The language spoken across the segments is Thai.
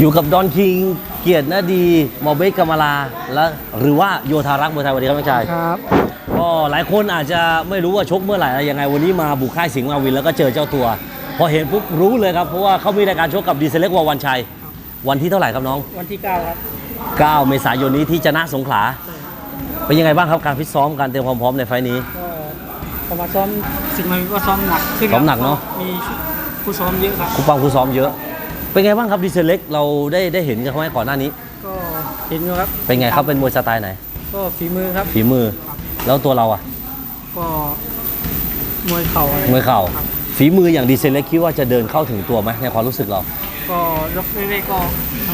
อยู่กับดอนคิงเกียรตินาดีหมอเบสกำมลาและหรือว่าโยธารักษ์มวยไทยสวัสดีครับน้องชายครับ ก็หลายคนอาจจะไม่รู้ว่าชกเมื่อไหร่อะไรยังไงวันนี้มาบุกค่ายสิงห์มาวินแล้วก็เจอเจ้าตัว พอเห็นปุ๊บรู้เลยครับเพราะว่าเขามีรายการชกกับดีเซเล็กวอวันชัย วันที่เท่าไหร่ครับน้อง วันที่ 9 ครับ 9 เมษายนนี้ที่จะนะสงขลาเป็นยังไงบ้างครับการฟิตซ้อมการเตรียมความพร้อมในไฟล์นี้ก็พอมาซ้อมสิ่งมันก็ซ้อมหนักขึ้นครับซ้อมหนักเนอะมีผู้ซ้อมเยอะครับ ครูปังครูซ้อมเยอะ เป็นไงบ้างครับดีเซเล็กเราได้ได้เห็นกันเขาไหมก่อนหน้านี้ ก็เห็นอยู่ครับ เป็นไงครับเป็นมวยสไตล์ไหน ก็ฝีมือครับ ฝีมือ แล้วตัวเราอะก็มวยเข่าอะไรมวยเข่า ครับฝีมืออย่างดีเซเล็กคิดว่าจะเดินเข้าถึงตัวไหมในความรู้สึกเรา ก็ยกเรื่อยๆก็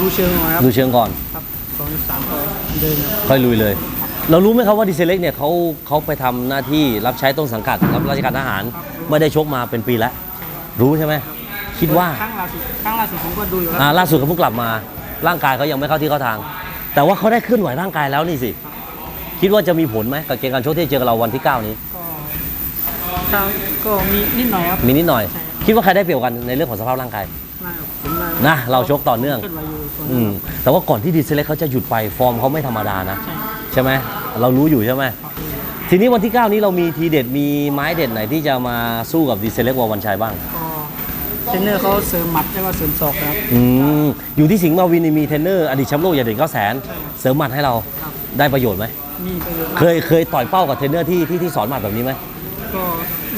ดูเชิงหน่อยครับดูเชิงก่อน ครับสองสามก็เดินครับค่อยลุยเลย เรารู้ไหมครับว่าดีเซเล็กเนี่ยเขาเขาไปทำหน้าที่รับใช้ต้นสังกัดรับราชการทหาร ไม่ได้ชกมาเป็นปีแล้ว รู้ใช่ไหม คิดว่าครั้งล่าสุดครั้งล่าสุดผมก็ดูอยู่คอ่ารับล่าสุดเขาเพิ่งกลับมา ร่างกายเขายังไม่เข้าที่เข้าทาง แต่ว่าเขาได้เคลื่อนไหวร่างกายแล้วนี่สิ คิดว่าจะมีผลไหมกับเกมการชกที่เจอกับเราวันที่ 9 นี้ ก็ทางก็มีนิดหน่อยครับ มีนิดหน่อย ใช่ครับคิดว่าใครได้เปรียบกันในเรื่องของสภาพร่างกายน่าผมน่านะ เราชกต่อเนื่อง เคลื่อนไหวอยู่ส่วนอืม แต่ว่าก่อนที่ดีเซเล็กเขาจะหยุดไปฟอร์มเขาไม่ธรรมดานะ ใช่ใช่ไหม เรารู้อยู่ใช่ไหมครับทีนี้วันที่ 9 นี้เรามีทีเด็ด มีไม้เด็ดไหนที่จะมาสู้กับดีเซเล็กวอลวันชัยบ้าง ก็ เทรนเนอร์เขาเสริมหมัดแล้วก็เสริมศอกครับ อืมอยู่ที่สิงห์มาวินนี่มีเทรนเนอร์อดีตแชมป์โลกอย่างเด่นเก้าแสนเสริมหมัดให้เราครับ ได้ประโยชน์ไหมมีประโยชน์มากเคยเคยต่อยเป้ากับเทรนเนอร์ที่ที่ที่สอนหมัดแบบนี้ไหมก็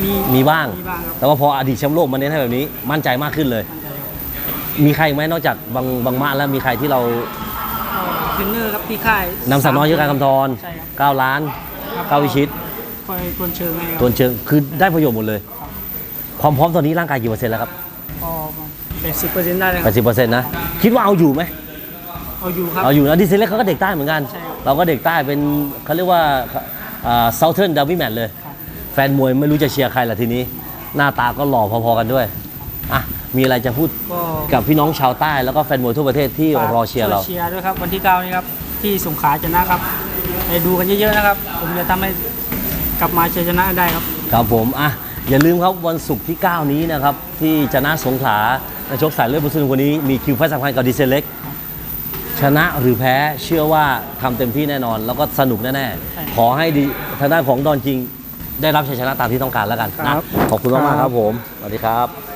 มีมีบ้าง มีบ้างครับแต่ว่าพออดีตแชมป์โลกมาเน้นให้แบบนี้มั่นใจมากขึ้นเลยมั่นใจครับมีใครอีกไหมนอกจากบางบางมาแล้วมีใครที่เราก็เทรนเนอร์ครับที่ค่ายนำสักน้อยชื่อการคำทรใช่ครับก้าวล้านครับก้าววิชิตคอยทวนเชิงให้ครับตัวนเชิงคือได้ประโยชน์หมดเลย ความพร้อมตอนนี้ร่างกายกี่เปอร์เซ็นต์แล้วครับ ก็แปดสิบเปอร์เซ็นต์ได้เลยคแปรับดสิบเปอร์เซ็นต์นะ คิดว่าเอาอยู่ไหม เอาอยู่ครับ เอาอยู่นะดีเซลเล็กเขาก็เด็กใต้เหมือนกัน ใช่ครับเราก็เด็กใต้เป็นเขาเรียกว่าเซาเทิร์นดาวิแมนเลย ครับ แฟนมวยไม่รู้จะเชียร์ใครละทีนี้ หน้าตาก็หล่อพอๆกันด้วย อะ มีอะไรจะพูดก็กับพี่น้องชาวใต้แล้วก็แฟนมวยทั่วประเทศที่ฝากรอเชียร์เราช่วเชียร์ด้วยครับ วันที่เก้านี้ครับ ที่สงขลาชนะครับไปดูกันเยอะๆนะครับ ผมจะทำให้กลับมาชัยชนะได้ครับ ครับผม อะ อย่าลืมครับวันศุกร์ที่ 9 นี้นะครับ ที่จะน่าสงขลาในชกสายเลือดบุษนุคนนี้มีคิวไฟต์สำคัญกับดีเซลเล็กชนะหรือแพ้เชื่อว่าทำเต็มที่แน่นอน แล้วก็สนุกแน่ใช่ๆ ขอให้ดีทางด้านของดอนจริง ได้รับชัยชนะตามที่ต้องการแล้วกันนะครับขอบคุณมากๆครับผมสวัสดีครับ